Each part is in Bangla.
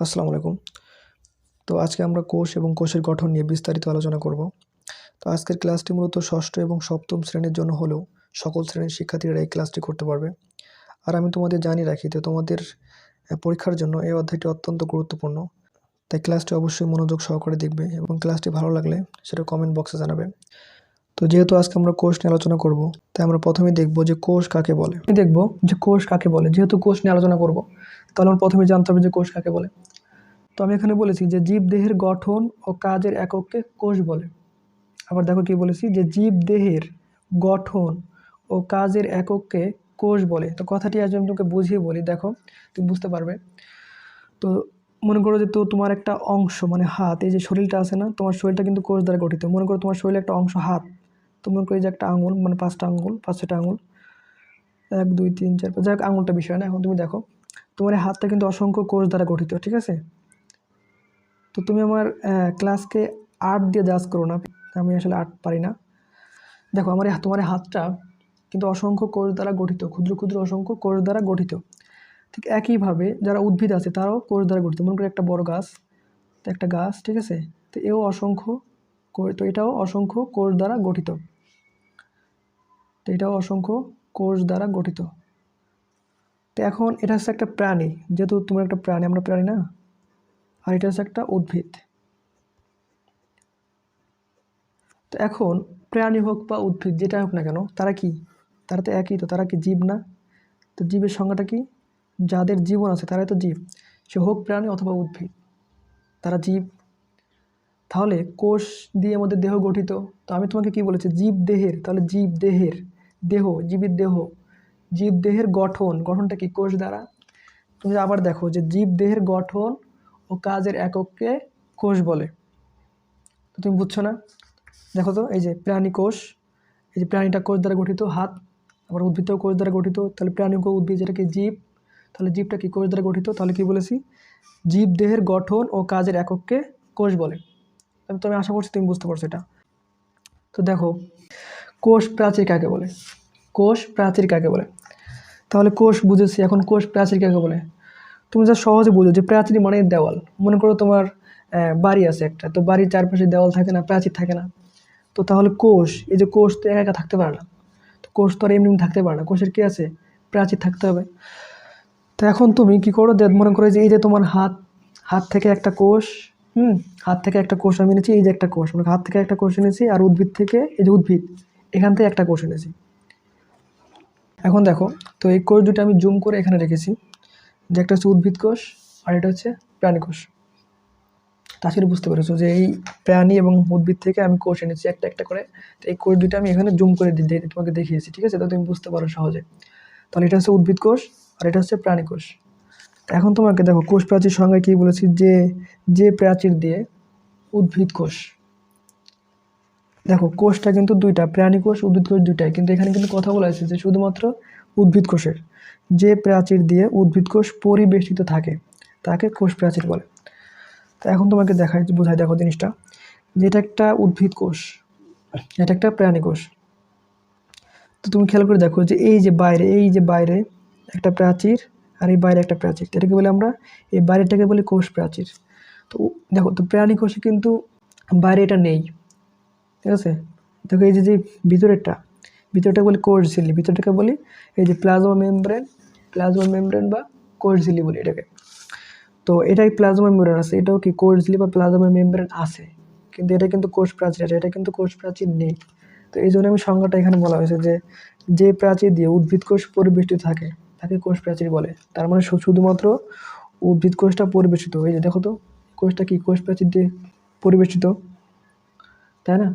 আসসালামু আলাইকুম। তো আজকে আমরা কোষ এবং কোষের গঠন নিয়ে বিস্তারিত আলোচনা করব। তো আজকের ক্লাসটি মূলত ষষ্ঠ এবং সপ্তম শ্রেণির জন্য হলেও সকল শ্রেণির শিক্ষার্থীরা এই ক্লাসটি করতে পারবে। আর আমি তোমাদের জানিয়ে রাখি তো তোমাদের পরীক্ষার জন্য এই অধ্যায়টি অত্যন্ত গুরুত্বপূর্ণ। তাই ক্লাসটি অবশ্যই মনোযোগ সহকারে দেখবে এবং ক্লাসটি ভালো লাগলে সেটা কমেন্ট বক্সে জানাবে। তো যেহেতু আজকে আমরা কোষ নিয়ে আলোচনা করব, তাই আমরা প্রথমেই দেখব যে কোষ কাকে বলে। দেখব যে কোষ কাকে বলে। যেহেতু কোষ নিয়ে আলোচনা করব তাহলে আমরা প্রথমে জানতে হবে যে কোষ কাকে বলে। তো আমি এখানে বলেছি যে জীব দেহের গঠন ও কাজের একককে কোষ বলে। আবার দেখো কি বলেছি? যে জীব দেহের গঠন ও কাজের একককে কোষ বলে। তো কথাটি আজ আমি তোমাকে বুঝিয়ে বলি, দেখো, তুমি বুঝতে পারবে। তো মনে করো যে তো তোমার একটা অংশ মানে হাত, এই যে শরীরটা আছে না, তোমার শরীরটা কিন্তু কোষ দ্বারা গঠিত। মনে করো তোমার শরীরে একটা অংশ হাত, তো মনে করো যে একটা আঙুল মানে পাঁচটা আঙুল পাঁচটা আঙুল। এক, দুই, তিন, চার, পাঁচ, যাই আঙুলটা বিষয় না, এখন তুমি দেখো। তোমার এই হাতটা কিন্তু অসংখ্য কোষ দ্বারা গঠিত, ঠিক আছে? তো তুমি আমার ক্লাসকে আর্ট দিয়ে জাজ করো না, আমি আসলে আর্ট পারি না। দেখো, আমার তোমার হাতটা কিন্তু অসংখ্য কোষ দ্বারা গঠিত, ক্ষুদ্র ক্ষুদ্র অসংখ্য কোষ দ্বারা গঠিত। ঠিক একইভাবে যারা উদ্ভিদ আছে, তারাও কোষ দ্বারা গঠিত। মনে করি একটা বড় গাছ, তো একটা গাছ, ঠিক আছে? তো এও অসংখ্য তো এটাও অসংখ্য কোষ দ্বারা গঠিত। তো এটাও অসংখ্য কোষ দ্বারা গঠিত। তো এখন এটা হচ্ছে একটা প্রাণী। যেহেতু তোমার একটা প্রাণী, আমরা প্রাণী না। আর এটা হচ্ছে একটা উদ্ভিদ। তো এখন প্রাণী হোক বা উদ্ভিদ যেটা হোক না কেন, তারা কি? তারা তো একই তো, তারা কি জীব না? তো জীবের সংজ্ঞাটা কি? যাদের জীবন আছে, তারাই তো জীব। সে হোক প্রাণী অথবা উদ্ভিদ, তারা জীব। তাহলে কোষ দিয়ে আমাদের দেহ গঠিত। তো আমি তোমাকে কি বলেছি? জীব দেহের, তাহলে জীব দেহের দেহ, জীবের দেহ জীব দেহের গঠন, গঠনটা কি কোষ দ্বারা? তুমি আবার দেখো যে জীবদেহের গঠন ও কাজের একককে কোষ বলে। তো তুমি বুঝছ না? দেখো তো, এই যে প্রাণী কোষ, এই যে প্রাণীটা কোষ দ্বারা গঠিত, হাত, আবার উদ্ভিদটাও কোষ দ্বারা গঠিত, তাহলে প্রাণী ও উদ্ভিদ যেটা কি জীব, তাহলে জীবটা কি কোষ দ্বারা গঠিত? তাহলে কি বলেছি? জীব দেহের গঠন ও কাজের একককে কোষ বলে। আমি- তো, আমি আশা করছি তুমি বুঝতে পারছ এটা। তো দেখো, কোষ প্রাচীর কাকে বলে? কোষ প্রাচীর কাকে বলে? তাহলে কোষ বুঝেছি, এখন কোষ প্রাচীর কাকে বলে? তুমি যা সহজে বুঝো যে প্রাচীর মানে দেওয়াল, মনে করো তোমার বাড়ি আছে একটা, তো বাড়ির চারপাশে দেওয়াল থাকে না, প্রাচীর থাকে না, তো তাহলে কোষ, এই যে কোষ তো একা একা থাকতে পারে না, তো কোষ তো আর এমনি থাকতে পারে না, কোষের কী আছে? প্রাচীর থাকতে হবে। তো এখন তুমি কি করো, যে মনে করো যে, এই যে তোমার হাত হাত থেকে একটা কোষ, হুম, হাত থেকে একটা কোষ আমি এনেছি, এই যে একটা কোষ মানে হাত থেকে একটা কোষ এনেছি, আর উদ্ভিদ থেকে এই যে উদ্ভিদ, এখান থেকে একটা কোষ এনেছি। এখন দেখো, তো এই কোষ দুটো আমি জুম করে এখানে রেখেছি। যে একটা হচ্ছে উদ্ভিদ কোষ আর এটা হচ্ছে প্রাণী কোষ। তাছাড়া বুঝতে পেরেছ যে এই প্রাণী এবং উদ্ভিদ থেকে আমি কোষ এনেছি একটা একটা করে। তো এই কোষ দুটো আমি এখানে জুম করে তোমাকে দেখিয়েছি, ঠিক আছে? তো তুমি বুঝতে পারো সহজে। তাহলে এটা হচ্ছে উদ্ভিদ কোষ আর এটা হচ্ছে প্রাণী কোষ। এখন তোমাকে দেখো, কোষ প্রাচীর সংজ্ঞায় কী বলেছি? যে যে প্রাচীর দিয়ে উদ্ভিদ কোষ দেখো, কোষটা কিন্তু দুইটা, প্রাণী কোষ, উদ্ভিদ কোষ দুইটাই। কিন্তু এখানে কিন্তু কথা বলা হয়েছে যে শুধুমাত্র উদ্ভিদ কোষের, যে প্রাচীর দিয়ে উদ্ভিদ কোষ পরিবেষ্টিত থাকে, তাকে কোষ প্রাচীর বলে। তো এখন তোমাকে দেখাই, বোঝাই দেখো জিনিসটা। যে এটা একটা উদ্ভিদ কোষ, এটা একটা প্রাণী কোষ। তো তুমি খেয়াল করে দেখো যে এই যে বাইরে, এই যে বাইরে একটা প্রাচীর আর এই বাইরে একটা প্রাচীর। এটাকে বলে আমরা, এই বাইরেটাকে বলি কোষ প্রাচীর। তো দেখো, তো প্রাণী কোষে কিন্তু বাইরে এটা নেই। ঠিক আছে? দেখো এই যে যে ভিতরেরটা, ভিতরটা বলি কোষ ঝিল্লি ভিতরটাকে বলি এই যে প্লাজমা মেমব্রেন প্লাজমা মেমব্রেন বা কোষ ঝিল্লি বলি এটাকে। তো এটাই প্লাজমা মেমব্রেন আছে, এটাও কি কোষ ঝিল্লি বা প্লাজমা মেমব্রেন আছে? কিন্তু এটা কিন্তু কোষ প্রাচীর আছে, এটা কিন্তু কোষ প্রাচীর নেই। তো এই জন্য আমি সংজ্ঞাটা এখানে বলা হয়েছে যে যে প্রাচীর দিয়ে উদ্ভিদ কোষ পরিবেষ্টিত থাকে, তাকে কোষ প্রাচীর বলে। তার মানে শুধুমাত্র উদ্ভিদ কোষটা পরিবেষ্টিত। এই যে দেখো তো, কোষটা কি কোষ প্রাচীর দিয়ে পরিবেষ্টিত? তাই না?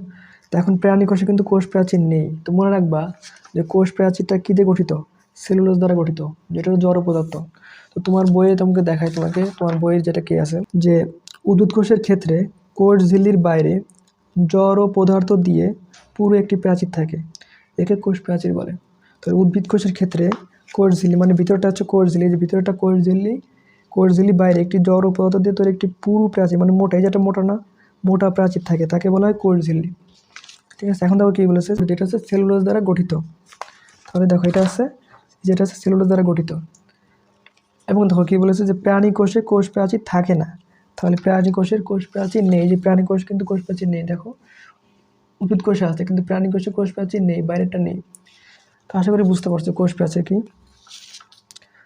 তো এখন প্রাণী কোষে কিন্তু কোষ প্রাচীর নেই। তো মনে রাখবা যে কোষ প্রাচীরটা কী দিয়ে গঠিত? সেলুলোজ দ্বারা গঠিত, যেটা জড় পদার্থ। তো তোমার বইয়ে তোমাকে দেখায় তোমাকে, তোমার বইয়ের যেটা কি আছে, যে উদ্ভিদ কোষের ক্ষেত্রে কোষ ঝিল্লির বাইরে জড় পদার্থ দিয়ে পুরো একটি প্রাচীর থাকে। একে কোষ প্রাচীর বলে। তো উদ্ভিদ কোষের ক্ষেত্রে কোষ ঝিল্লি মানে ভিতরটা হচ্ছে কোষ ঝিল্লি যে ভিতরটা কোষ ঝিল্লি কোষ ঝিল্লি বাইরে একটি জড় পদার্থ দিয়ে তোর একটি পুরু প্রাচীর মানে মোটা, এই যেটা মোটা না? মোটা প্রাচীর থাকে, তাকে বলা হয় কোষ ঝিল্লি। ঠিক আছে, এখন দেখো কী বলেছে যেটা হচ্ছে সেলুলোজ দ্বারা গঠিত। তাহলে দেখো এটা আছে যেটা হচ্ছে সেলুলোজ দ্বারা গঠিত। এবং দেখো কী বলেছে যে প্রাণী কোষে কোষ প্রাচীর থাকে না। তাহলে প্রাণী কোষের কোষ প্রাচীর নেই যে প্রাণী কোষ কিন্তু কোষ প্রাচীর নেই, দেখো। উদ্ভিদ কোষে আছে, কিন্তু প্রাণী কোষে কোষ প্রাচীর নেই বাইরেটা নেই। তো আশা করি বুঝতে পারছ কোষ প্রাচীর কি।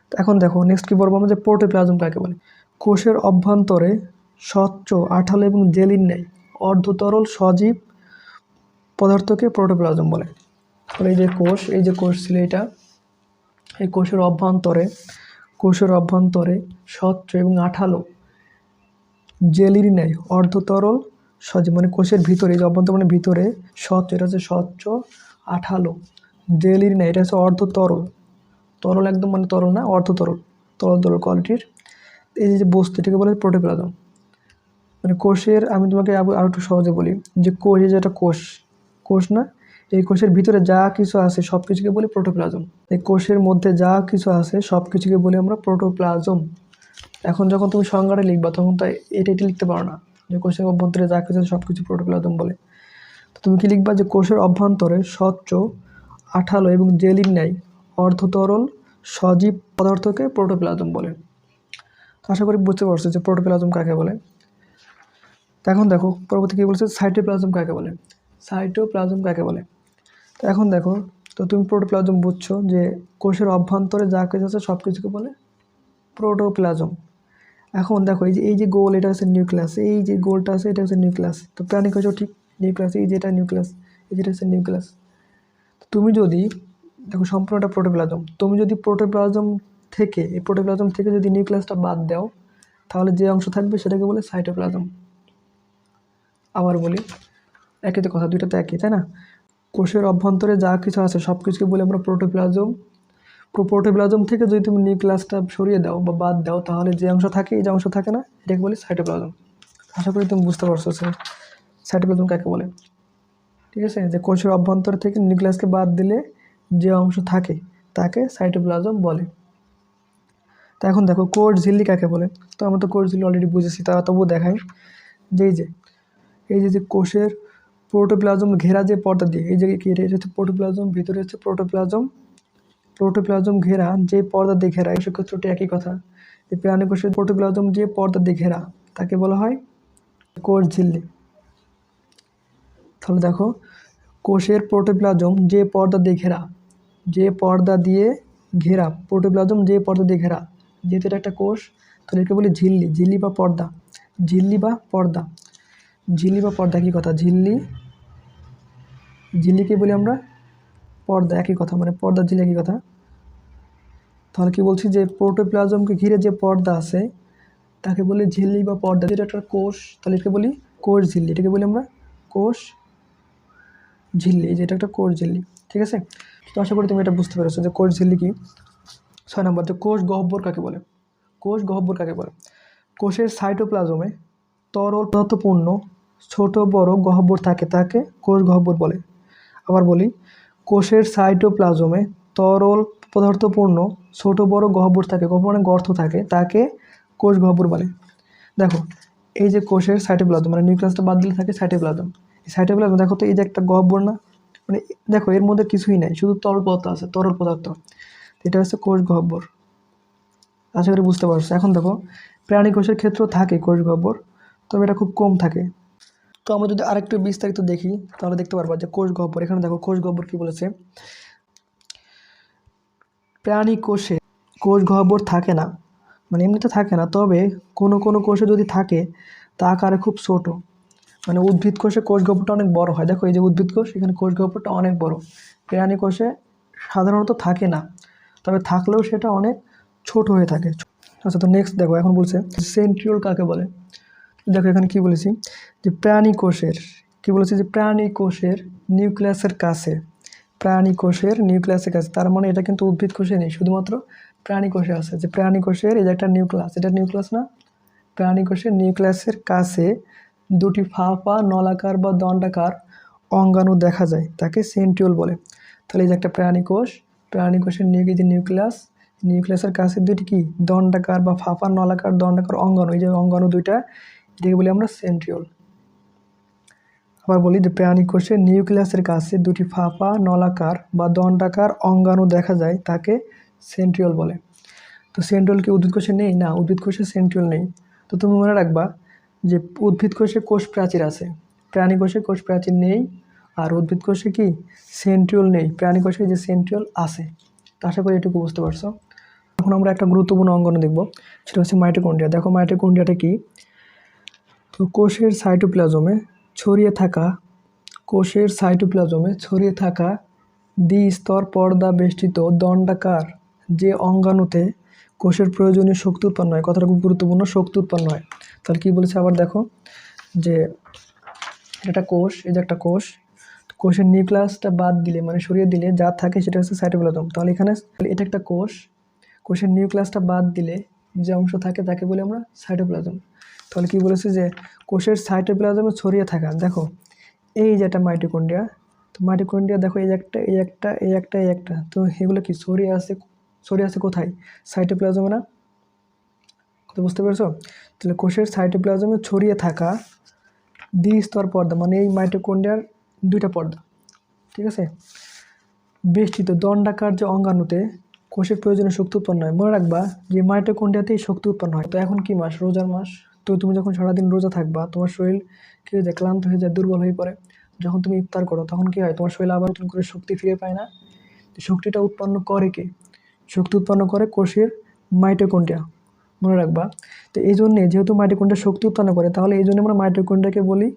তো এখন দেখো নেক্সট কী বলব আমরা, যে প্রোটোপ্লাজম কাকে বলে। কোষের অভ্যন্তরে স্বচ্ছ, আঠালো এবং জেলির নেই। অর্ধতরল, সজীব পদার্থকে প্রোটোপ্লাজম বলে। তাহলে এই যে কোষ, এই যে কোষ ছিল এটা, এই কোষের অভ্যন্তরে কোষের অভ্যন্তরে স্বচ্ছ এবং আঠালো জেলির নেই। অর্ধতরল, সজীব মানে কোষের ভিতরে, এই যে অভ্যন্তরণের ভিতরে স্বচ্ছ, এটা হচ্ছে স্বচ্ছ, আঠালো জেলির নেই, এটা হচ্ছে অর্ধতরল। তরল একদম মানে তরল না, অর্ধতরল তরল তরল কোয়ালিটির এই যে বস্তু এটাকে বলে প্রোটোপ্লাজম মানে কোষের, আমি তোমাকে আরও একটু সহজে বলি যে কোষ, এই যে একটা কোষ কোষ না, এই কোষের ভিতরে যা কিছু আছে সব কিছুকে বলি প্রোটোপ্লাজম এই কোষের মধ্যে যা কিছু আছে সব কিছুকে বলি আমরা প্রোটোপ্লাজম এখন যখন তুমি সংজ্ঞাটা লিখবা, তখন তো এটা লিখতে পারো না যে কোষের অভ্যন্তরে যা কিছু সব কিছু প্রোটোপ্লাজম বলে। তো তুমি কি লিখবা যে কোষের অভ্যন্তরে স্বচ্ছ, আঠালো এবং জেলির ন্যায় অর্ধতরল সজীব পদার্থকে প্রোটোপ্লাজম বলে। আশা করি বুঝতে পারছ যে প্রোটোপ্লাজম কাকে বলে। তো এখন দেখো, পরবর্তী কী বলছে? সাইটোপ্লাজম কাকে বলে? সাইটোপ্লাজম কাকে বলে? তো এখন দেখো, তো তুমি প্রোটোপ্লাজম বুঝছ যে কোষের অভ্যন্তরে যা কিছু আছে সব কিছুকে বলে প্রোটোপ্লাজম এখন দেখো, এই যে এই যে গোল এটা হচ্ছে নিউক্লিয়াস এই যে গোলটা আছে, এটা হচ্ছে নিউক্লিয়াস তো প্রাণী কোষও ঠিক? নিউক্লিয়াস এই যেটা নিউক্লিয়াস এই যেটা হচ্ছে নিউক্লিয়াস তুমি যদি, দেখো, সম্পূর্ণটা প্রোটোপ্লাজম তুমি যদি প্রোটোপ্লাজম থেকে, এই প্রোটোপ্লাজম থেকে যদি নিউক্লিয়াসটা বাদ দাও, তাহলে যে অংশ থাকবে সেটাকে বলে সাইটোপ্লাজম আবার বলি, একই তো কথা, দুইটা তো একই, তাই না? কোষের অভ্যন্তরে যা কিছু আছে, সব কিছুকে বলে আমরা প্রোটোপ্লাজম। প্রোটোপ্লাজম থেকে যদি তুমি নিউক্লিয়াসটা সরিয়ে দাও বা বাদ দাও, তাহলে যে অংশ থাকে, এই যে অংশ থাকে না, এটাকে বলি সাইটোপ্লাজম। আশা করি তুমি বুঝতে পারছ স্যার সাইটোপ্লাজম কাকে বলে? ঠিক আছে? যে কোষের অভ্যন্তর থেকে নিউক্লিয়াসকে বাদ দিলে যে অংশ থাকে, তাকে সাইটোপ্লাজম বলে। তা এখন দেখো, কোষ ঝিল্লি কাকে বলে? তো আমরা তো কোষ ঝিল্লি অলরেডি বুঝেছি, তা তবুও দেখাই। যে এই যে এই যে যে কোষের প্রোটোপ্লাজম ঘেরা যে পর্দা দিয়ে, এই যে কি এটা? হচ্ছে প্রোটোপ্লাজম ভিতরে হচ্ছে প্রোটোপ্লাজম প্রোটোপ্লাজম ঘেরা যে পর্দা দিয়ে ঘেরা, এই ক্ষেত্রটি একই কথা। এই প্রাণী কোষের প্রোটোপ্লাজম যে পর্দা দিয়ে ঘেরা, তাকে বলা হয় কোষ ঝিল্লি। তাহলে দেখো, কোষের প্রোটোপ্লাজম যে পর্দা দিয়ে ঘেরা, যে পর্দা দিয়ে ঘেরা প্রোটোপ্লাজম যে পর্দা দিয়ে ঘেরা, যেহেতু এটা একটা কোষ, তাহলে একে বলি ঝিল্লি ঝিল্লি বা পর্দা। ঝিল্লি বা পর্দা। ঝিল্লি বা পর্দা কী কথা, ঝিল্লি। ঝিল্লিকে বলি আমরা পর্দা একই কথা মানে পর্দা ঝিল্লি একই কথা। তাহলে কি বলছি যে প্রোটোপ্লাজমকে ঘিরে যে পর্দা আছে, তাকে বলি ঝিল্লি বা পর্দা। যেটা একটা কোষ, তাহলে এটাকে বলি কোষ ঝিল্লি। এটাকে বলি আমরা কোষ ঝিল্লি যেটা একটা কোষ ঝিল্লি, ঠিক আছে? তো আশা করি তুমি এটা বুঝতে পেরেছ যে কোষ ঝিল্লি কি? ছয় নম্বর, যে কোষ গহ্বর কাকে বলে? কোষ গহ্বর কাকে বলে? কোষের সাইটোপ্লাজমে তরল পদার্থপূর্ণ ছোট, বড় গহ্বর থাকে, তাকে কোষ গহ্বর বলে। আবার বলি, কোষের সাইটোপ্লাজমে তরল পদার্থপূর্ণ ছোট, বড় গহ্বর থাকে মানে গর্ত থাকে, তাকে কোষ গহ্বর বলে। দেখো, এই যে কোষের সাইটোপ্লাজম মানে নিউক্লিয়াসটা বাদ দিলে থাকে সাইটোপ্লাজম। এই সাইটোপ্লাজম, দেখো তো, এই যে একটা গহ্বর না? মানে দেখো, এর মধ্যে কিছুই নাই, শুধু তরল পদার্থ আছে, তরল পদার্থ। এটা হচ্ছে কোষ গহ্বর। আশা করি বুঝতে পারছ। এখন দেখো, প্রাণী কোষের ক্ষেত্রেও থাকে কোষ গহ্বর, তবে এটা খুব কম থাকে। তো আমরা যদি আরেকটু বিস্তারিত দেখি, তাহলে দেখতে পারব যে কোষ গহ্বর এখানে দেখো কোষ গহ্বর কী বলেছে? প্রাণী কোষে কোষ গহ্বর থাকে না। মানে এমনিতে থাকে না, তবে কোনো কোনো কোষে যদি থাকে, তা আকারে খুব ছোট। মানে উদ্ভিদ কোষে কোষ গহ্বরটা অনেক বড় হয়। দেখো এই যে উদ্ভিদ কোষ, এখানে কোষ গহ্বরটা অনেক বড়। প্রাণী কোষে সাধারণত থাকে না, তবে থাকলেও সেটা অনেক ছোট হয়ে থাকে। আচ্ছা তো নেক্সট দেখো, এখন বলছে সেন্ট্রিওল কাকে বলে? দেখো এখানে কি বলেছি? যে প্রাণী কোষের, কি বলেছি? যে প্রাণী কোষের নিউক্লিয়াসের কাছে, প্রাণী কোষের নিউক্লিয়াসের কাছে, তার মানে এটা কিন্তু উদ্ভিদ কোষে নেই, শুধুমাত্র প্রাণী কোষে আছে। যে প্রাণী কোষের, এই যে একটা নিউক্লিয়াস, এটা নিউক্লিয়াস না? প্রাণী কোষের নিউক্লিয়াসের কাছে দুটি ফাঁপা, নলাকার বা দণ্ডাকার অঙ্গাণু দেখা যায়, তাকে সেন্ট্রিওল বলে। তাহলে এই যে একটা প্রাণী কোষ, প্রাণী কোষের নিউ যে নিউক্লিয়াস, নিউক্লিয়াসের কাছে দুইটি কি? দণ্ডাকার বা ফাঁপা, নলাকার, দণ্ডাকার অঙ্গাণু, এই যে অঙ্গাণু দুইটা এটাকে বলি আমরা সেন্ট্রিওল আবার বলি যে প্রাণী কোষের নিউক্লিয়াসের কাছে দুটি ফাঁপা, নলাকার বা দণ্ডাকার অঙ্গাণু দেখা যায়, তাকে সেন্ট্রিওল বলে। তো সেন্ট্রিওল কি উদ্ভিদ কোষে নেই? না, উদ্ভিদ কোষে সেন্ট্রিওল নেই। তো তুমি মনে রাখবা যে উদ্ভিদ কোষে কোষ প্রাচীর আছে। প্রাণী কোষে কোষ প্রাচীর নেই, আর উদ্ভিদ কোষে কি? সেন্ট্রিওল নেই। প্রাণী কোষে যে সেন্ট্রিওল আছে। তো আশা করি এটুকু বুঝতে পারছ। এখন আমরা একটা গুরুত্বপূর্ণ অঙ্গন দেখব। সেটা হচ্ছে মাইটোকন্ড্রিয়া দেখো মাইটোকন্ড্রিয়াটা কি? তো কোষের সাইটোপ্লাজমে ছড়িয়ে থাকা, কোষের সাইটোপ্লাজমে ছড়িয়ে থাকা দ্বিস্তর পর্দা বেষ্টিত দণ্ডাকার যে অঙ্গাণুতে কোষের প্রয়োজনীয় শক্তি উৎপন্ন হয়। কথাটা খুব গুরুত্বপূর্ণ, শক্তি উৎপন্ন হয়। তাহলে কী বলেছে আবার দেখো যে এটা কোষ, এই যে একটা কোষ, কোষের নিউক্লিয়াসটা বাদ দিলে মানে সরিয়ে দিলে যা থাকে সেটা হচ্ছে সাইটোপ্লাজম। তাহলে এখানে এটা একটা কোষ, কোষের নিউক্লিয়াসটা বাদ দিলে যে অংশ থাকে তাকে বলি আমরা সাইটোপ্লাজম। তাহলে কি বলেছে যে কোষের সাইটোপ্লাজমে ছড়িয়ে থাকা, দেখো, এই যে একটা মাইটোকন্ড্রিয়া তো মাইটোকন্ড্রিয়া দেখো, এই একটা এই একটা এই একটা এই একটা, তো এগুলো কি ছড়িয়ে আছে ছড়িয়ে আছে কোথায়? সাইটোপ্লাজমে না? কথা বুঝতে পেরেছ? তাহলে কোষের সাইটোপ্লাজমে ছড়িয়ে থাকা দ্বিস্তর পর্দা মানে এই মাইটোকন্ড্রিয়ার দুইটা পর্দা, ঠিক আছে? বেষ্টিত দণ্ডাকার যে অঙ্গাণুতে কোষের প্রয়োজনীয় শক্তি উৎপন্ন হয়। মনে রাখবা যে মাইটোকন্ড্রিয়াতেই শক্তি উৎপন্ন হয়। তো এখন কি মাস? রোজার মাস? তো তুমি যখন সারাদিন রোজা থাকবা, তোমার শরীর কী হয়ে যায়? ক্লান্ত হয়ে যায়, দুর্বল হয়ে পড়ে। যখন তুমি ইফতার করো, তখন কি হয়? তোমার শরীর আবার নতুন করে শক্তি ফিরে পায় না? শক্তিটা উৎপন্ন করে কে? শক্তি উৎপন্ন করে কোষের মাইটোকন্ড্রিয়া। মনে রাখবা। তো এই জন্যে যেহেতু মাইটোকন্ড্রিয়া শক্তি উৎপন্ন করে, তাহলে এই জন্য আমরা মাইটোকন্ড্রিয়াকে বলি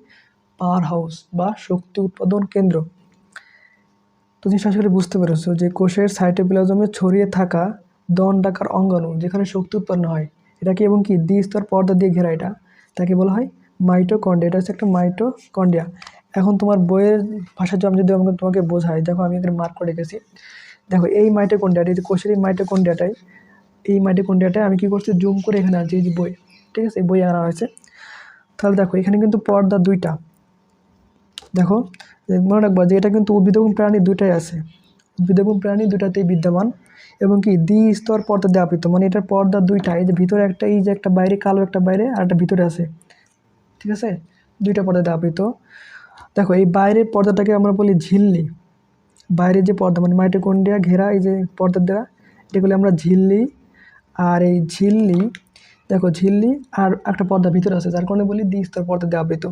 পাওয়ার হাউস বা শক্তি উৎপাদন কেন্দ্র। তো জিনিস আসলে বুঝতে পেরেছ যে কোষের সাইটোপ্লাজমে ছড়িয়ে থাকা দণ্ডাকার অঙ্গাণু, যেখানে শক্তি উৎপন্ন হয় এটা কি এবং কি দ্বিস্তর পর্দা দিয়ে ঘেরা এটা। তাকে বলা হয় মাইটোকন্ড্রিয়া, এটা হচ্ছে একটা মাইটোকন্ড্রিয়া। এখন তোমার বইয়ের ভাষায় আমি যদি আমাকে তোমাকে বোঝাই, দেখো আমি এখানে মার্ক করে গেছি দেখো, এই মাইটোকন্ড্রিয়াটা, এই যে কোষের এই মাইটোকন্ড্রিয়াটাই এই মাইটোকন্ড্রিয়াটাই আমি কি করছি জুম করে এখানে আনছি, এই যে বই। ঠিক আছে? এই বই আনা হয়েছে। তাহলে দেখো, এখানে কিন্তু পর্দা দুইটা। দেখো, মনে রাখবা যে এটা কিন্তু উদ্ভিদ এবং প্রাণী দুইটাই আছে। উদ্ভিদ এবং প্রাণী দুইটাতেই বিদ্যমান। এবং কি দ্বি স্তর পর্দা দিয়ে আবৃত। মানে এটার পর্দা দুইটা, এই যে ভিতরে একটা, এই যে একটা বাইরে, কালো একটা বাইরে, আর একটা ভিতরে আছে। ঠিক আছে? দুইটা পর্দা দিয়ে আবৃত। দেখো, এই বাইরের পর্দাটাকে আমরা বলি ঝিল্লি। বাইরের যে পর্দা মানে মাইটোকন্ড্রিয়া ঘেরা, এই যে পর্দা দেওয়া এটাগুলি আমরা ঝিল্লি। আর এই ঝিল্লি, দেখো, ঝিল্লি আর একটা পর্দা ভিতরে আছে, যার কারণে বলি দ্বি স্তর পর্দা দিয়ে আবৃত।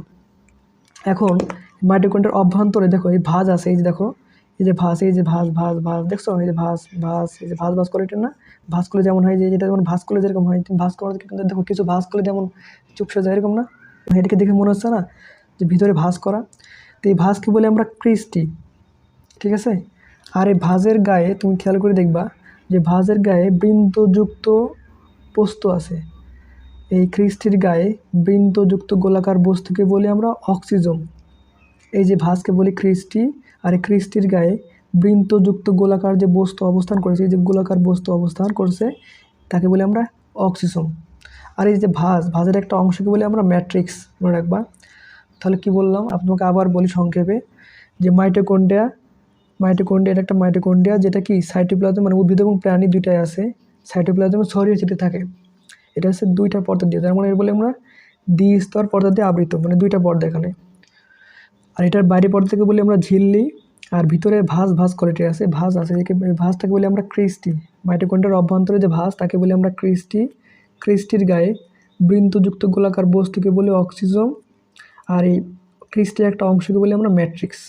এখন মাইটোকন্ড্রিয়ার অভ্যন্তরে, দেখো, এই ভাজ আছে, এই যে দেখো এই যে ভাঁজ, এই যে ভাঁজ ভাঁজ ভাস দেখছ? এই যে ভাঁজ ভাঁজ, এই যে ভাস ভাঁজ করে এটা না? ভাঁজ করলে যেমন হয় যে, যেটা যেমন ভাঁজ করলে যেরকম হয় ভাঁজ করার কিন্তু দেখো কিছু ভাঁজ করলে যেমন চুপসে যায়, এরকম না? এটাকে দেখে মনে হচ্ছে না যে ভিতরে ভাঁজ করা? তো এই ভাঁজকে বলে আমরা? ক্রিস্টি। ঠিক আছে? আর এই ভাঁজের গায়ে তুমি খেয়াল করে দেখবা যে ভাঁজের গায়ে বৃন্তযুক্ত বস্তু আছে। এই ক্রিস্টির গায়ে বৃন্তযুক্ত গোলাকার বস্তুকে বলি আমরা অক্সিজম। এই যে ভাঁজকে বলি ক্রিস্টি আর এই ক্রিস্টির গায়ে বৃন্তযুক্ত গোলাকার যে বস্তু অবস্থান করেছে যে গোলাকার বস্তু অবস্থান করছে, তাকে বলি আমরা অক্সিজম আর এই যে ভাঁজ, ভাঁজের একটা অংশকে বলি আমরা ম্যাট্রিক্স, মনে রাখবা। তাহলে কি বললাম? আপনাকে আবার বলি সংক্ষেপে যে মাইটোকন্ড্রিয়া মাইটোকন্ড্রিয়া, এটা একটা মাইটোকন্ড্রিয়া যেটা কি সাইটোপ্লাজম মানে উদ্ভিদ এবং প্রাণী দুইটাই আছে। সাইটোপ্লাজমে ছড়িয়ে ছিটে থাকে। এটা হচ্ছে দুইটা পর্দা দিয়ে, তার মানে এর বলে আমরা দ্বিস্তর পর্দা দিয়ে আবৃত মানে দুইটা পর্দা এখানে। আর এটার বাইরে পর্দা থেকে বলি আমরা ঝিল্লি, আর ভিতরে ভাঁজ ভাঁজ কোয়ালিটি আছে, ভাঁজ আছে, একে ভাঁজটাকে বলি আমরা ক্রিস্টি। মাইটোকন্ড্রিয়ার অভ্যন্তরে যে ভাঁজ, তাকে বলি আমরা ক্রিস্টি, ক্রিস্টির গায়ে বৃন্তযুক্ত গোলাকার বস্তুকে বলি অক্সিজম, আর এই ক্রিস্টির একটা অংশকে বলি আমরা ম্যাট্রিক্স।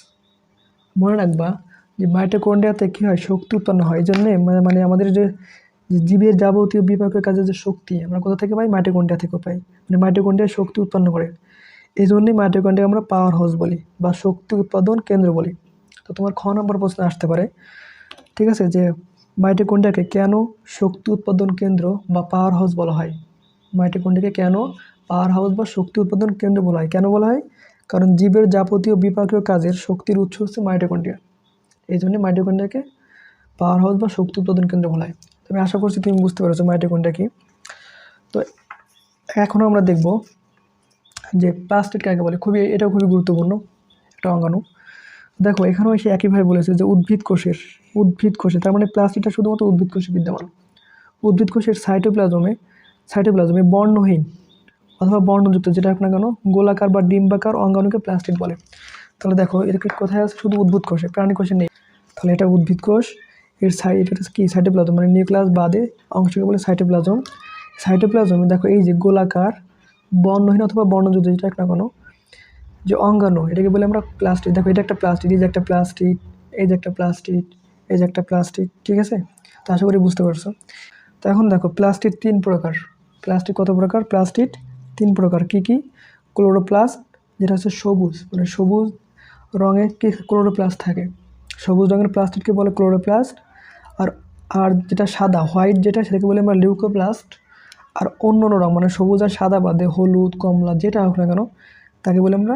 মনে রাখবা যে মাইটোকন্ড্রিয়াতে কী হয়? শক্তি উৎপন্ন হয়। এই জন্যে মানে আমাদের যে যে জীবের যাবতীয় বিপাকের কাজে যে শক্তি, আমরা কোথা থেকে পাই? মাইটোকন্ড্রিয়া থেকে পাই। মানে মাইটোকন্ড্রিয়া শক্তি উৎপন্ন করে। এই জন্যই মাইটোকন্ড্রিয়া আমরা পাওয়ার হাউস বলি বা শক্তি উৎপাদন কেন্দ্র বলি। তো তোমার খ নম্বর প্রশ্ন আসতে পারে। ঠিক আছে? যে মাইটোকন্ড্রিয়াকে কেন শক্তি উৎপাদন কেন্দ্র বা পাওয়ার হাউস বলা হয়? মাইটোকন্ড্রিয়াকে কেন পাওয়ার হাউস বা শক্তি উৎপাদন কেন্দ্র বলা হয়? কেন বলা হয়? কারণ জীবের যাবতীয় বিপাকীয় কাজের শক্তির উৎস হচ্ছে মাইটোকন্ড্রিয়া এই জন্য মাইটোকন্ড্রিয়াকে পাওয়ার হাউস বা শক্তি উৎপাদন কেন্দ্র বলা হয়। আমি আশা করছি তুমি বুঝতে পেরেছ মাইটোকন্ড্রিয়া কি তো এখনও আমরা দেখব যে প্লাস্টিক কাকে বলে, খুবই এটাও খুবই গুরুত্বপূর্ণ, একটা অঙ্গাণু। দেখো, এখানেও সে একইভাবে বলেছে যে উদ্ভিদ কোষের, উদ্ভিদ কোষে তার মানে প্লাস্টিকটা শুধুমাত্র উদ্ভিদ কোষে বিদ্যমান। উদ্ভিদ কোষের সাইটোপ্লাজমে সাইটোপ্লাজমে বর্ণহীন অথবা বর্ণযুক্ত, যেটা না কেন, গোলাকার বা ডিম্বাকার অঙ্গাণুকে প্লাস্টিক বলে। তাহলে দেখো, এর কোথায় আছে? শুধু উদ্ভিদ কোষে, প্রাণী কোষে নেই। তাহলে এটা উদ্ভিদ কোষ, এর সাইড এটা কি? সাইটোপ্লাজম মানে নিউক্লিয়াস বাদে অংশকে বলে সাইটোপ্লাজম সাইটোপ্লাজমে দেখো, এই যে গোলাকার বর্ণহীন অথবা বর্ণযুক্ত যেটা একটা কোনো, যে অঙ্গাণু, এটাকে বলে আমরা প্লাস্টিক দেখো এটা একটা প্লাস্টিক এই যে একটা প্লাস্টিক এই যে একটা প্লাস্টিক এই যে একটা প্লাস্টিক ঠিক আছে? তো আশা করি বুঝতে পারছ। তো এখন দেখো প্লাস্টিক তিন প্রকার। প্লাস্টিক কত প্রকার? প্লাস্টিক তিন প্রকার। কি কি? ক্লোরোপ্লাস্ট যেটা হচ্ছে সবুজ মানে সবুজ রঙে কি ক্লোরোপ্লাস্ট থাকে। সবুজ রঙের প্লাস্টিককে বলে ক্লোরোপ্লাস্ট আর আর যেটা সাদা হোয়াইট যেটা, সেটাকে বলে আমরা লিউকোপ্লাস্ট আর অন্য অন্য রঙ মানে সবুজ আর সাদা বাদে হলুদ, কমলা, যেটা হোক না কেন, তাকে বলে আমরা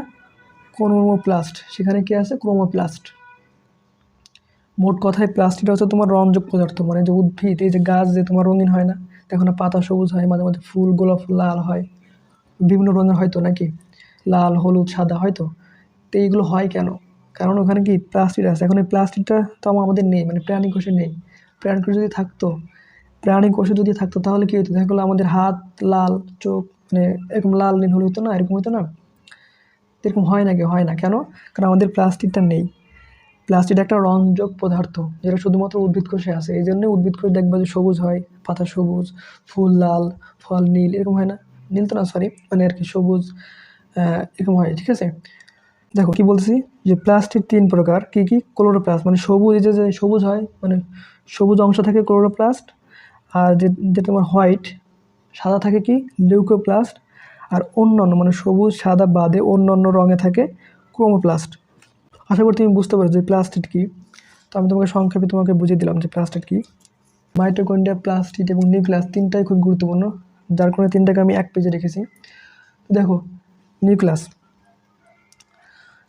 ক্রোমোপ্লাস্ট সেখানে কি আছে? ক্রোমোপ্লাস্ট মোট কথায় প্লাস্টিকটা হচ্ছে তোমার রঞ্জক পদার্থ মানে যে উদ্ভিদ, এই যে গাছ যে তোমার রঙিন হয় না, দেখো না, পাতা সবুজ হয়, মাঝে মাঝে ফুল, গোলাপ লাল হয়। বিভিন্ন রঙের হয়তো নাকি? লাল, হলুদ, সাদা হয়তো তো? এইগুলো হয় কেন? কারণ ওখানে কি প্লাস্টিক আছে। এখন এই প্লাস্টিকটা তো আমাদের নেই মানে প্রাণী কোষে নেই। প্রাণী কোষে যদি থাকতো প্রাণী কোষে যদি থাকতো, তাহলে কী হতো দেখা আমাদের হাত লাল, চোখ মানে এরকম লাল নীল হলে হতো না? এরকম হতো না? এরকম হয় নাকি হয় না। কেন? কারণ আমাদের প্লাস্টিকটা নেই। প্লাস্টিক একটা রঞ্জক পদার্থ, যেটা শুধুমাত্র উদ্ভিদ কোষে আছে। এই জন্য উদ্ভিদ কোষ দেখবা যে সবুজ হয়, পাতা সবুজ, ফুল লাল, ফল নীল, এরকম হয় না? নীল তো না সরি মানে আর কি সবুজ এরকম হয়, ঠিক আছে? দেখো, কি বলছি যে প্লাস্টিক তিন প্রকার, কি কি? ক্লোরোপ্লাস্ট মানে সবুজ যে সবুজ হয় মানে সবুজ অংশ থাকে ক্লোরোপ্লাস্ট আর যে যে তোমার হোয়াইট সাদা থাকে কি? লিউকোপ্লাস্ট আর অন্যান্য মানে সবুজ, সাদা বাদে অন্যান্য রঙে থাকে ক্রোমোপ্লাস্ট আশা করি তুমি বুঝতে পারছ যে প্লাস্টিক কী। তো আমি তোমাকে সংক্ষেপে তোমাকে বুঝিয়ে দিলাম যে প্লাস্টিক কী। মাইটোকন্ডিয়া প্লাস্টিক এবং নিউক্লিয়াস তিনটাই খুব গুরুত্বপূর্ণ। যার কারণে তিনটাকে আমি এক পেজে রেখেছি। দেখো নিউক্লিয়াস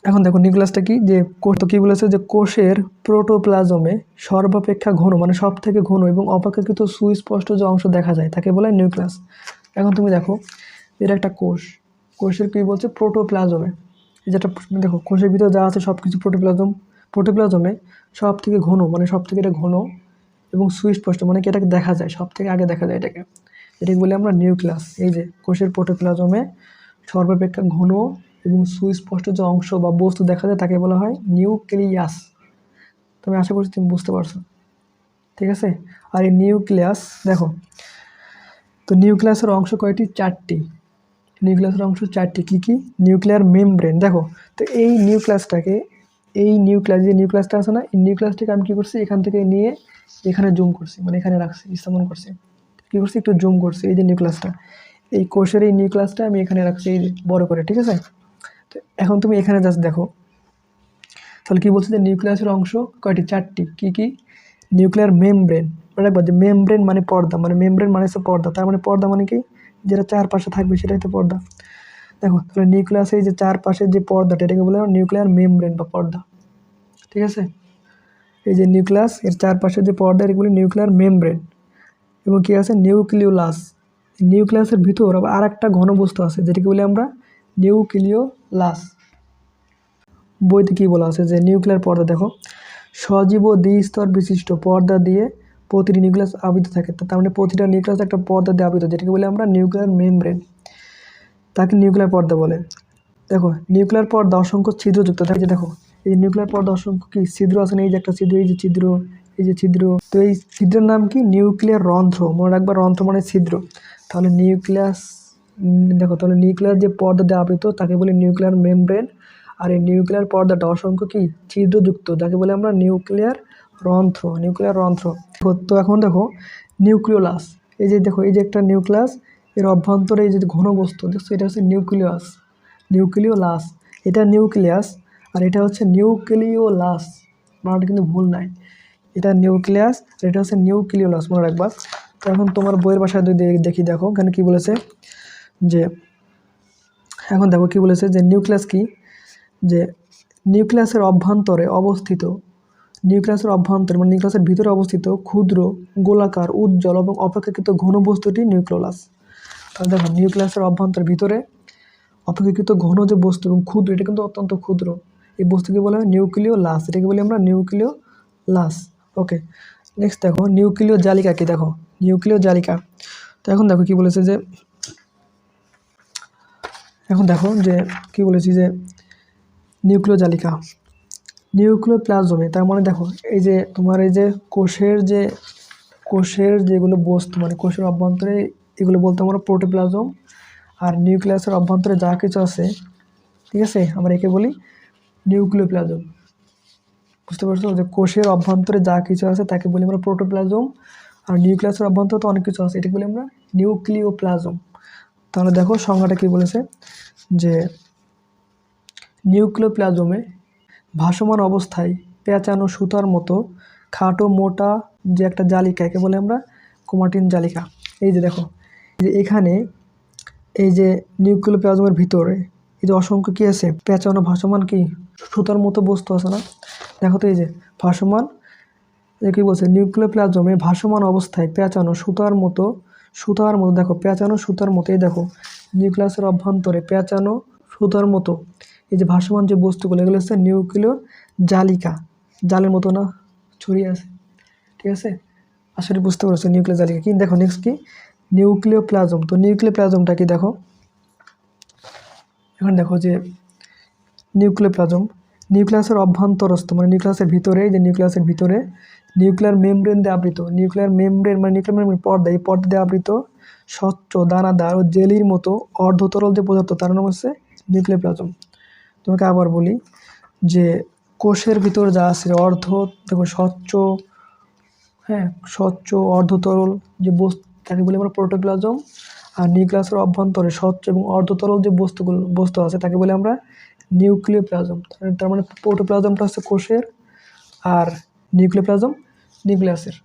এখন দেখো নিউক্লিয়াসটা কি? যে কোষ তো কী বলেছে? যে কোষের প্রোটোপ্লাজমে সর্বাপেক্ষা ঘন মানে সব থেকে ঘন এবং অপেক্ষাকৃত সুস্পষ্ট যে অংশ দেখা যায়, তাকে বলে নিউক্লিয়াস। এখন তুমি দেখো এটা একটা কোষ। কোষের কী বলছে? প্রোটোপ্লাজমে। যেটা দেখো, কোষের ভিতরে যা আছে সব কিছু প্রোটোপ্লাজম। প্রোটোপ্লাজমে সব থেকে ঘন মানে সব থেকে এটা ঘন এবং সুস্পষ্ট মানে কি এটাকে দেখা যায় সব থেকে আগে দেখা যায় এটাকে। এটাকে বলি আমরা নিউক্লিয়াস। এই যে কোষের প্রোটোপ্লাজমে সর্বাপেক্ষা ঘন এবং সুস্পষ্ট যে অংশ বা বস্তু দেখা যায় তাকে বলা হয় নিউক্লিয়াস। তুমি আশা করছি তুমি বুঝতে পারছ। ঠিক আছে? আর এই নিউক্লিয়াস, দেখো, তো নিউক্লিয়াসের অংশ কয়টি? চারটি। নিউক্লিয়াসের অংশ চারটি। কী কী? Nuclear membrane. দেখো, তো এই নিউক্লিয়াসটাকে, এই নিউক্লিয়াস, যে নিউক্লিয়াসটা আছে না, এই নিউক্লিয়াসটাকে আমি কী করছি? এখান থেকে নিয়ে এখানে জুম করছি মানে এখানে রাখছি, স্থাপন করছি। কী করছি? একটু জুম করছি, এই যে নিউক্লিয়াসটা। এই কোষের এই নিউক্লিয়াসটা আমি এখানে রাখছি, এই বড় করে, ঠিক আছে? এখন তুমি এখানে জাস্ট দেখো। তাহলে কী বলছে যে নিউক্লিয়াসের অংশ কয়টি? চারটি। কী কী? নিউক্লিয়ার মেমব্রেন মনে যে মেমব্রেন মানে পর্দা মানে মেমব্রেন মানে হচ্ছে পর্দা। তার মানে পর্দা মানে কি? যেটা চারপাশে থাকবে সেটাই তো পর্দা। দেখো, তাহলে নিউক্লিয়াসে এই যে চারপাশের যে পর্দাটা, এটাকে বলে নিউক্লিয়ার মেমব্রেন বা পর্দা। ঠিক আছে? এই যে নিউক্লিয়াস এর চারপাশে যে পর্দা এগুলি নিউক্লিয়ার মেমব্রেন এবং কী আছে? নিউক্লিওলাস নিউক্লিয়াসের ভিতর আবার আর একটা ঘন বস্তু আছে, যেটাকে বলি আমরা নিউক্লিওলাস বইতে কী বলা আছে যে, নিউক্লিয়ার পর্দা দেখো। সজীব দ্বিস্তর বিশিষ্ট পর্দা দিয়ে প্রতিটি নিউক্লিয়াস আবৃত থাকে। তার মানে প্রতিটা নিউক্লিয়াস একটা পর্দা দিয়ে আবৃত। যেটাকে বলে আমরা নিউক্লিয়ার মেমব্রেন। তাকে নিউক্লিয়ার পর্দা বলে। দেখো, নিউক্লিয়ার পর্দা অসংখ্য ছিদ্রযুক্ত থাকে। যে দেখো, এই নিউক্লিয়ার পর্দা অসংখ্য কি ছিদ্র আছে না? এই যে একটা ছিদ্র, এই যে ছিদ্র, এই যে ছিদ্র। তো এই ছিদ্রের নাম কি? নিউক্লিয়ার রন্ধ্র। মনে রাখবা রন্ধ্র মানে ছিদ্র। তাহলে নিউক্লিয়াস দেখো, তাহলে নিউক্লিয়ার যে পর্দা দিয়ে আবৃত, তাকে বলে নিউক্লিয়ার মেমব্রেন আর এই নিউক্লিয়ার পর্দাটা অসংখ্য কি? ছিদ্রযুক্ত, যাকে বলে আমরা নিউক্লিয়ার রন্ধ্র নিউক্লিয়ার রন্ধ্র। তো এখন দেখো নিউক্লিওলাস এই যে দেখো, এই যে একটা নিউক্লিয়াস এর অভ্যন্তরে এই যে ঘন বস্তু, দেখছ, এটা হচ্ছে নিউক্লিয়াস নিউক্লিওলাস এটা নিউক্লিয়াস আর এটা হচ্ছে নিউক্লিওলাস বানানটা কিন্তু ভুল নাই। এটা নিউক্লিয়াস আর এটা হচ্ছে নিউক্লিওলাস মনে রাখবা। তো এখন তোমার বইয়ের বাসায় দেখি, দেখো, এখানে কি বলেছে? যে, এখন দেখো কি বলেছে যে নিউক্লিয়াস কি? যে নিউক্লিয়াসের অভ্যন্তরে অবস্থিত নিউক্লিয়াসের অভ্যন্তরে মানে নিউক্লিয়াসের ভিতরে অবস্থিত ক্ষুদ্র, গোলাকার, উজ্জ্বল এবং অপেক্ষাকৃত ঘন বস্তুটি নিউক্লিওলাস তাহলে দেখো নিউক্লিয়াসের অভ্যন্তরের ভিতরে অপেক্ষাকৃত ঘন যে বস্তু এবং ক্ষুদ্র, এটা কিন্তু অত্যন্ত ক্ষুদ্র। এই বস্তুকে বলা হয় নিউক্লিও লাস এটাকে বলি আমরা নিউক্লিও লাস ওকে নেক্সট দেখো নিউক্লিও জালিকা কি দেখো? নিউক্লিও জালিকা তো এখন দেখো কি বলেছে যে এখন দেখো যে কি বলেছি যে নিউক্লিও জালিকা। নিউক্লিওপ্লাজমে তার মানে দেখো এই যে তোমার এই যে কোষের যে, কোষের যেগুলো বস্তু মানে কোষের অভ্যন্তরে এগুলো বলতে আমরা প্রোটোপ্লাজম আর নিউক্লিয়াসের অভ্যন্তরে যা কিছু আছে, ঠিক আছে? আমরা একে বলি নিউক্লিওপ্লাজম বুঝতে পারছ? যে কোষের অভ্যন্তরে যা কিছু আছে তাকে বলি আমরা প্রোটোপ্লাজম আর নিউক্লিয়াসের অভ্যন্তরে তো অনেক কিছু আছে, এটাকে বলি আমরা নিউক্লিওপ্লাজম। তাহলে দেখো সংজ্ঞাটা কি বলেছে? যে নিউক্লিওপ্লাজমে ভাসমান অবস্থায় পেঁচানো সুতার মতো খাটো মোটা যে একটা জালিকা, একে বলে আমরা কোমাটিন জালিকা। এই যে দেখো যে এখানে এই যে নিউক্লিওপ্লাজমের ভিতরে এই যে অসংখ্য কী আছে? পেঁচানো ভাসমান কি? সুতার মতো বস্তু আছে না? দেখো তো এই যে ভাসমান যে কী বলছে? নিউক্লিওপ্লাজমে ভাসমান অবস্থায় পেঁচানো সুতার মতো সুতার মতো। দেখো, পেঁচানো সুতার মতোই দেখো, নিউক্লিয়াসের অভ্যন্তরে পেঁচানো সুতার মতো। এই যে ভাসমান যে বস্তুগুলো, এগুলো হচ্ছে নিউক্লিয় জালিকা। জালের মতো না, ছড়িয়ে আছে। ঠিক আছে? আসলে বুঝতে পারছ, নিউক্লিয় জালিকা কি? দেখো নেক্সট কি? নিউক্লিয় প্লাজম তো নিউক্লিয় প্লাজমটা কি দেখো? এখন দেখো যে নিউক্লিয় প্লাজম নিউক্লিয়াসের অভ্যন্তরস্থ মানে নিউক্লিয়াসের ভিতরে যে নিউক্লিয়াসের ভিতরে নিউক্লিয়ার মেমব্রেন দিয়ে আবৃত। নিউক্লিয়ার মেমব্রেন মানে নিউক্লিয়ার মেমব্রেন পর্দা। এই পর্দা দিয়ে আবৃত স্বচ্ছ, দানাদার ও জেলির মতো অর্ধতরল যে পদার্থ, তার নাম হচ্ছে নিউক্লিয় প্লাজম তোমাকে আবার বলি যে কোষের ভিতর যা আছে, অর্ধ, দেখো স্বচ্ছ হ্যাঁ স্বচ্ছ, অর্ধতরল যে বস্তু, তাকে বলি আমরা প্রোটোপ্লাজম। আর নিউক্লিয়াসের অভ্যন্তরে স্বচ্ছ এবং অর্ধতরল যে বস্তুগুলো, বস্তু আছে, তাকে বলি আমরা নিউক্লিওপ্লাজম। তার মানে প্রোটোপ্লাজমটা হচ্ছে কোষের, আর নিউক্লিওপ্লাজম নিউক্লিয়াসের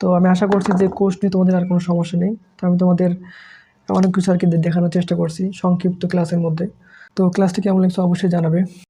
তো আমি আশা করছি যে কোর্স নিয়ে তোমাদের আর কোনো সমস্যা নেই। তো আমি তোমাদের অনেক কিছু আর কি দেখানোর চেষ্টা করছি সংক্ষিপ্ত ক্লাসের মধ্যে। তো ক্লাসটি কেমন লাগছে অবশ্যই জানাবে।